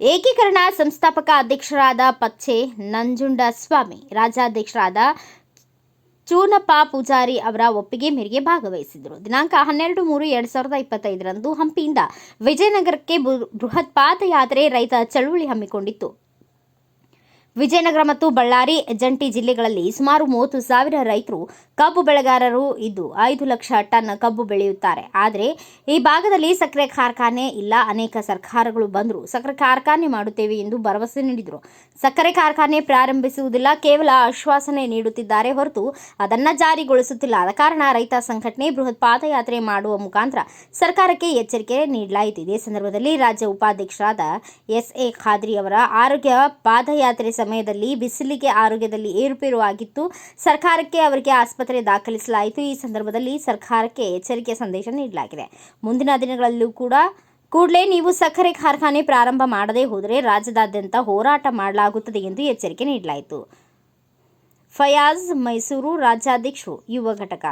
ಏಕೀಕರಣ ಸಂಸ್ಥಾಪಕ ಅಧ್ಯಕ್ಷರಾದ ಪಚ್ಚೆ ನಂಜುಂಡಸ್ವಾಮಿ ರಾಜ್ಯಾಧ್ಯಕ್ಷರಾದ ಚೂನಪ್ಪ ಪೂಜಾರಿ ಅವರ ಒಪ್ಪಿಗೆ ಮೇರೆಗೆ ಭಾಗವಹಿಸಿದರು ದಿನಾಂಕ ಹನ್ನೆರಡು ಮೂರು ಎರಡು ಸಾವಿರದ ಇಪ್ಪತ್ತೈದರಂದು ಹಂಪಿಯಿಂದ ವಿಜಯನಗರಕ್ಕೆ ಬೃಹತ್ ಪಾದಯಾತ್ರೆ ರೈತ ಚಳುವಳಿ ಹಮ್ಮಿಕೊಂಡಿತ್ತು. ವಿಜಯನಗರ ಮತ್ತು ಬಳ್ಳಾರಿ ಜಂಟಿ ಜಿಲ್ಲೆಗಳಲ್ಲಿ ಸುಮಾರು ಮೂವತ್ತು ಸಾವಿರ ರೈತರು ಕಬ್ಬು ಬೆಳೆಗಾರರು ಇದ್ದು ಐದು ಲಕ್ಷ ಟನ್ ಕಬ್ಬು ಬೆಳೆಯುತ್ತಾರೆ. ಆದರೆ ಈ ಭಾಗದಲ್ಲಿ ಸಕ್ಕರೆ ಕಾರ್ಖಾನೆ ಇಲ್ಲ. ಅನೇಕ ಸರ್ಕಾರಗಳು ಬಂದರೂ ಸಕ್ಕರೆ ಕಾರ್ಖಾನೆ ಮಾಡುತ್ತೇವೆ ಎಂದು ಭರವಸೆ ನೀಡಿದರು. ಸಕ್ಕರೆ ಕಾರ್ಖಾನೆ ಪ್ರಾರಂಭಿಸುವುದಿಲ್ಲ, ಕೇವಲ ಆಶ್ವಾಸನೆ ನೀಡುತ್ತಿದ್ದಾರೆ ಹೊರತು ಅದನ್ನು ಜಾರಿಗೊಳಿಸುತ್ತಿಲ್ಲ. ಆದ ಕಾರಣ ರೈತ ಸಂಘಟನೆ ಬೃಹತ್ ಪಾದಯಾತ್ರೆ ಮಾಡುವ ಮುಖಾಂತರ ಸರ್ಕಾರಕ್ಕೆ ಎಚ್ಚರಿಕೆ ನೀಡಲಾಯಿತು. ಇದೇ ಸಂದರ್ಭದಲ್ಲಿ ರಾಜ್ಯ ಉಪಾಧ್ಯಕ್ಷರಾದ ಎಸ್ ಎ ಖಾದ್ರಿ ಅವರ ಆರೋಗ್ಯ ಪಾದಯಾತ್ರೆ ಸಮಯದಲ್ಲಿ ಬಿಸಿಲಿಗೆ ಆರೋಗ್ಯದಲ್ಲಿ ಏರುಪೇರು ಆಗಿತ್ತು ಸರ್ಕಾರಕ್ಕೆ ಅವರಿಗೆ ಆಸ್ಪತ್ರೆ ದಾಖಲಿಸಲಾಯಿತು. ಈ ಸಂದರ್ಭದಲ್ಲಿ ಸರ್ಕಾರಕ್ಕೆ ಎಚ್ಚರಿಕೆ ಸಂದೇಶ ನೀಡಲಾಗಿದೆ. ಮುಂದಿನ ದಿನಗಳಲ್ಲೂ ಕೂಡ ಕೂಡಲೇ ನೀವು ಸಕ್ಕರೆ ಕಾರ್ಖಾನೆ ಪ್ರಾರಂಭ ಮಾಡದೇ ಹೋದರೆ ರಾಜ್ಯದಾದ್ಯಂತ ಹೋರಾಟ ಮಾಡಲಾಗುತ್ತದೆ ಎಂದು ಎಚ್ಚರಿಕೆ ನೀಡಲಾಯಿತು. ಫಯಾಜ್ ಮೈಸೂರು ರಾಜ್ಯಾಧ್ಯಕ್ಷರು, ಯುವ ಘಟಕ.